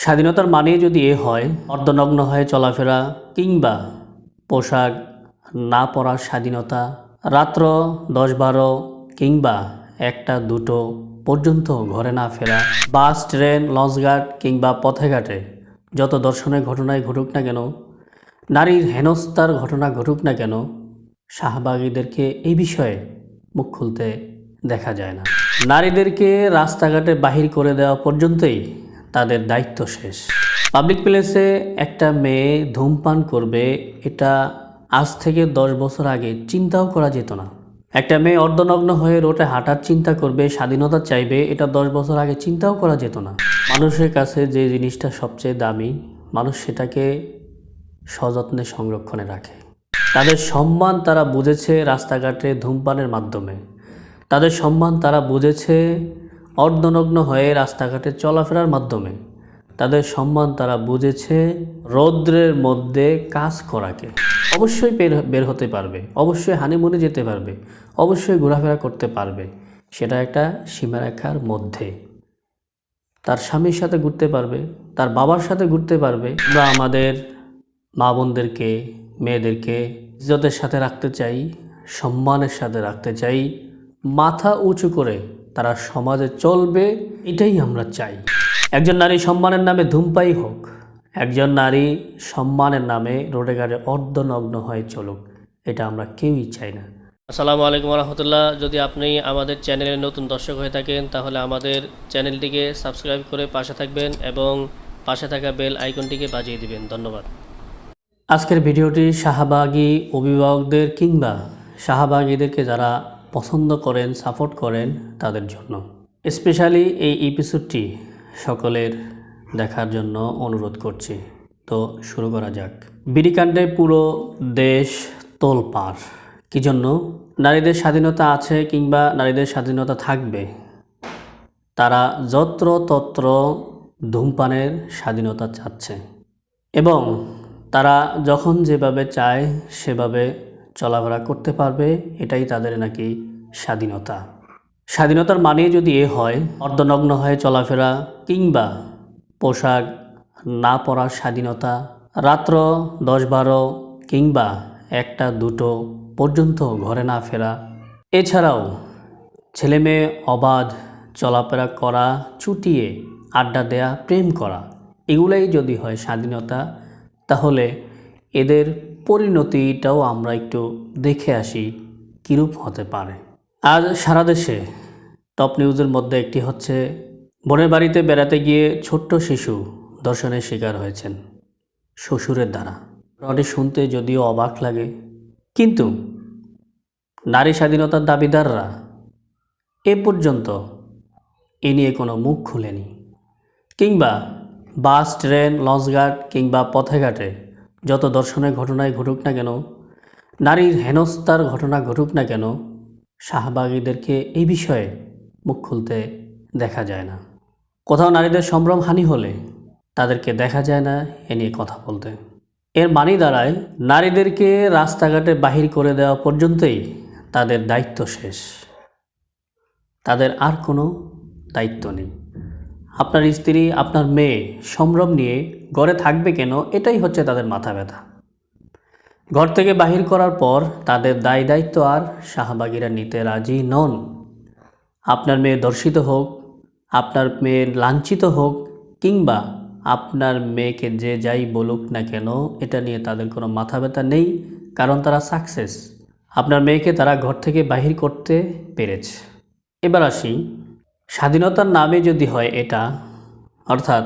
স্বাধীনতার মানে যদি এ হয়, অর্ধনগ্ন হয়ে চলাফেরা কিংবা পোশাক না পরার স্বাধীনতা রাত্র দশ বারো কিংবা একটা দুটো পর্যন্ত ঘরে না ফেরা, বাস, ট্রেন, লঞ্চঘাট কিংবা পথে ঘাটে যত দর্শনের ঘটনায় ঘটুক না কেন, নারীর হেনস্থার ঘটনা ঘটুক না কেন, শাহবাগীদেরকে এই বিষয়ে মুখ খুলতে দেখা যায় না। নারীদেরকে রাস্তাঘাটে বাহির করে দেওয়া পর্যন্তই তাদের দায়িত্ব শেষ। পাবলিক প্লেসে একটা মেয়ে ধূমপান করবে, এটা আজ থেকে দশ বছর আগে চিন্তাও করা যেত না। একটা মেয়ে অর্ধনগ্ন হয়ে রোটে হাঁটার চিন্তা করবে, স্বাধীনতা চাইবে, এটা দশ বছর আগে চিন্তাও করা যেত না। মানুষের কাছে যে জিনিসটা সবচেয়ে দামি, মানুষ সেটাকে সযত্নে সংরক্ষণে রাখে। তাদের সম্মান তারা বুঝেছে রাস্তাঘাটে ধূমপানের মাধ্যমে। তাদের সম্মান তারা বুঝেছে অর্ধনগ্ন হয়ে রাস্তাঘাটে চলাফেরার মাধ্যমে। তাদের সম্মান তারা বুঝেছে রৌদ্রের মধ্যে কাজ করাকে। অবশ্যই বের হতে পারবে, অবশ্যই হানিমুনে যেতে পারবে, অবশ্যই ঘোরাফেরা করতে পারবে, সেটা একটা সীমারেখার মধ্যে। তার স্বামীর সাথে ঘুরতে পারবে, তার বাবার সাথে ঘুরতে পারবে, বা আমাদের মা বোনদেরকে, মেয়েদেরকে ইজ্জতের সাথে রাখতে চাই, সম্মানের সাথে রাখতে চাই, মাথা উঁচু করে তারা সমাজে চলবে এটাই আমরা চাই। একজন নারী সম্মানের নামে ধূমপাই হোক একজন নারী সম্মানের নামে রোডে ঘাটে অর্ধনগ্ন হয়ে চলুক এটা আমরা কেউই চাই না। আসসালামু আলাইকুম রহমতুল্লাহ। যদি আপনি আমাদের চ্যানেলের নতুন দর্শক হয়ে থাকেন তাহলে আমাদের চ্যানেলটিকে সাবস্ক্রাইব করে পাশে থাকবেন এবং পাশে থাকা বেল আইকনটিকে বাজিয়ে দিবেন। ধন্যবাদ। আজকের ভিডিওটি শাহবাগী অভিভাবকদের কিংবা শাহবাগীদেরকে যারা পছন্দ করেন, সাপোর্ট করেন তাদের জন্য। স্পেশালি এই এপিসোডটি সকলের দেখার জন্য অনুরোধ করছি। তো শুরু করা যাক। বিড়িকাণ্ডে পুরো দেশ তোলপার কী জন্য? নারীদের স্বাধীনতা আছে কিংবা নারীদের স্বাধীনতা থাকবে? তারা যত্র তত্র ধূমপানের স্বাধীনতা চাচ্ছে। এবং তারা যখন যেভাবে চায়, সেভাবে চলাফেরা করতে পারবে, এটাই তাদের নাকি স্বাধীনতা। স্বাধীনতার মানে যদি এ হয়, অর্ধনগ্ন হয়ে চলাফেরা কিংবা পোশাক না পরার স্বাধীনতা, রাত্র দশ বারো কিংবা একটা, দুটো পর্যন্ত ঘরে না ফেরা, এছাড়াও ছেলে মেয়ে অবাধ চলাফেরা করা ছুটিয়ে আড্ডা দেয়া, প্রেম করা, এগুলাই যদি হয় স্বাধীনতা, তাহলে এদের পরিণতিটাও আমরা একটু দেখে আসি, কীরূপ হতে পারে। আজ সারা দেশে টপ নিউজের মধ্যে একটি হচ্ছে, বোনের বাড়িতে বেড়াতে গিয়ে ছোট্ট শিশু দর্শনের শিকার হয়েছেন শ্বশুরের দ্বারা। ঘটনাটি শুনতে যদিও অবাক লাগে, কিন্তু নারী স্বাধীনতার দাবিদাররা এ পর্যন্ত এ নিয়ে কোনো মুখ খুলেনি। কিংবা বাস, ট্রেন, লঞ্চঘাট কিংবা পথে ঘাটে যত দর্শনের ঘটনায় ঘটুক না কেন, নারীর হেনস্থার ঘটনা ঘটুক না কেন, শাহবাগীদেরকে এই বিষয়ে মুখ খুলতে দেখা যায় না। কোথাও নারীদের সম্ভ্রম হানি হলে তাদেরকে দেখা যায় না এ নিয়ে কথা বলতে। এর মানি দাঁড়ায়, নারীদেরকে রাস্তাঘাটে বাহির করে দেওয়া পর্যন্তই তাদের দায়িত্ব শেষ। তাদের আর কোনো দায়িত্ব নেই। আপনার স্ত্রী, আপনার মেয়ে সম্ভ্রম নিয়ে ঘরে থাকবে কেন? এটাই হচ্ছে তাদের মাথা ব্যথা। ঘর থেকে বাহির করার পর তাদের দায় দায়িত্ব আর শাহবাগীরা নিতে রাজি নন। আপনার মেয়ে দর্শিত হোক, আপনার মেয়ে লাঞ্ছিত হোক, কিংবা আপনার মেয়েকে যে যাই বলুক না কেন, এটা নিয়ে তাদের কোনো মাথা ব্যথা নেই, কারণ তারা সাকসেস আপনার মেয়েকে তারা ঘর থেকে বাহির করতে পেরেছে। এবার আসি স্বাধীনতার নামে যদি হয় এটা, অর্থাৎ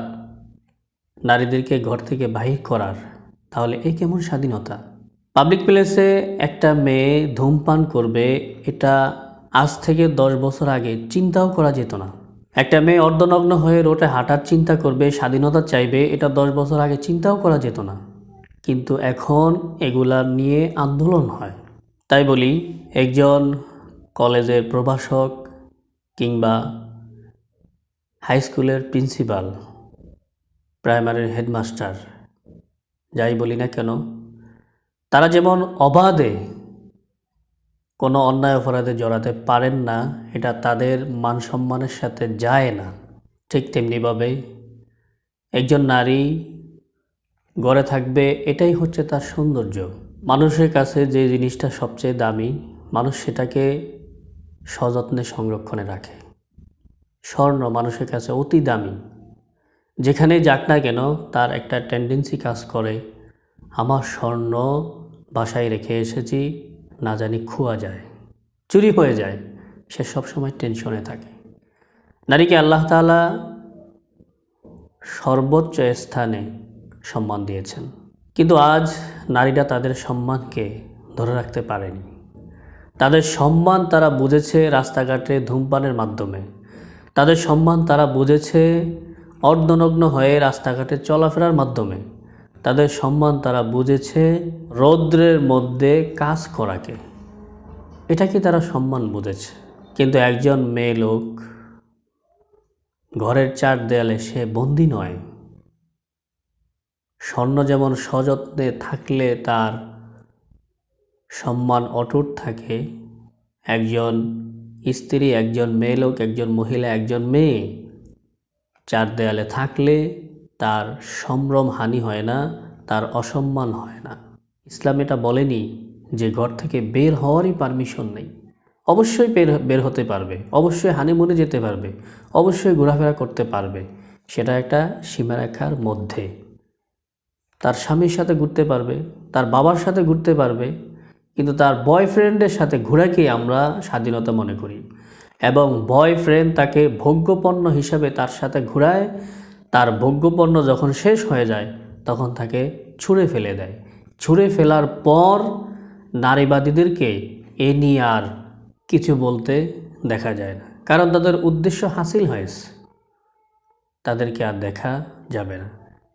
নারীদেরকে ঘর থেকে বাহির করার, তাহলে এই কেমন স্বাধীনতা? পাবলিক প্লেসে একটা মেয়ে ধূমপান করবে, এটা আজ থেকে দশ বছর আগে চিন্তাও করা যেত না। একটা মেয়ে অর্ধনগ্ন হয়ে রোটে হাঁটার চিন্তা করবে, স্বাধীনতা চাইবে, এটা দশ বছর আগে চিন্তাও করা যেত না। কিন্তু এখন এগুলা নিয়ে আন্দোলন হয়। তাই বলি, একজন কলেজের প্রভাষক কিংবা হাই স্কুলের প্রিন্সিপাল, প্রাইমারির হেডমাস্টার, যাই বলি না কেন, তারা যেমন অবাধে কোনো অন্যায় অপরাধে জড়াতে পারেন না, এটা তাদের মান সম্মানের সাথে যায় না, ঠিক তেমনিভাবে একজন নারী গড়ে থাকবে, এটাই হচ্ছে তার সৌন্দর্য। মানুষের কাছে যে জিনিসটা সবচেয়ে দামি, মানুষ সেটাকে সযত্নে সংরক্ষণে রাখে। স্বর্ণ মানুষের কাছে অতি দামি। যেখানেই যাক না কেন, তার একটা টেন্ডেন্সি কাজ করে। আমার স্বর্ণ বাসায় রেখে এসেছি, না জানি খোয়া যায়। চুরি হয়ে যায়, সে সবসময় টেনশনে থাকে। নারীকে আল্লাহ তাআলা সর্বোচ্চ স্থানে সম্মান দিয়েছেন। কিন্তু আজ নারীরা তাদের সম্মানকে ধরে রাখতে পারেনি। তাদের সম্মান তারা বুঝেছে রাস্তাঘাটে ধূমপানের মাধ্যমে। তাদের সম্মান তারা বুঝেছে অর্ধনগ্ন হয়ে রাস্তাঘাটে চলাফেরার মাধ্যমে। তাদের সম্মান তারা বুঝেছে রৌদ্রের মধ্যে কাজ করাকে। এটা কি তারা সম্মান বুঝেছে? কিন্তু একজন মেয়ে লোক ঘরের চার দেয়ালে সে বন্দি নয়। স্বর্ণ যেমন সযত্নে থাকলে তার সম্মান অটুট থাকে, একজন স্ত্রী, একজন মেয়ে লোক, একজন মহিলা, একজন মেয়ে। চার দেয়ালে থাকলে তার সম্ভ্রম হানি হয় না, তার অসম্মান হয় না। ইসলাম এটা বলেনি যে ঘর থেকে বের হওয়ারই পারমিশন নেই। অবশ্যই বের বের হতে পারবে, অবশ্যই হানিমুনে যেতে পারবে, অবশ্যই ঘোরাফেরা করতে পারবে, সেটা একটা সীমারেখার মধ্যে। তার স্বামীর সাথে ঘুরতে পারবে, তার বাবার সাথে ঘুরতে পারবে কিন্তু তার বয়ফ্রেন্ডের সাথে ঘোরাকে আমরা স্বাধীনতা মনে করি এবং বয়ফ্রেন্ড তাকে ভোগ্যপণ্য হিসাবে তার সাথে ঘোরায়, তার ভোগ্যপণ্য যখন শেষ হয়ে যায়, তখন তাকে ছুঁড়ে ফেলে দেয়। ছুঁড়ে ফেলার পর নারীবাদীদেরকে এ নিয়ে আর কিছু বলতে দেখা যায় না। কারণ তাদের উদ্দেশ্য হাসিল হয়েছে। তাদেরকে আর দেখা যাবে না।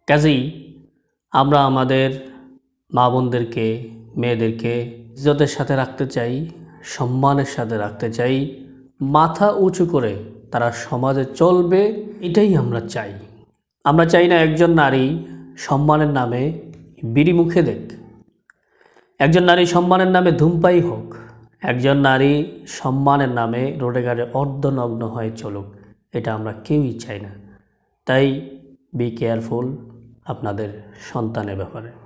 কাজেই আমরা আমাদের মা বোনদেরকে, মেয়েদেরকে ইজ্জতের সাথে রাখতে চাই, সম্মানের সাথে রাখতে চাই, মাথা উঁচু করে তারা সমাজে চলবে, এটাই আমরা চাই। আমরা চাই না একজন নারী সম্মানের নামে বিড়ি মুখে দেখ। একজন নারী সম্মানের নামে ধূমপাই হোক। একজন নারী সম্মানের নামে রোডে ঘাটে অর্ধনগ্ন হয়ে চলুক, এটা আমরা কেউই চাই না। তাই বি কেয়ারফুল আপনাদের সন্তানের ব্যাপারে।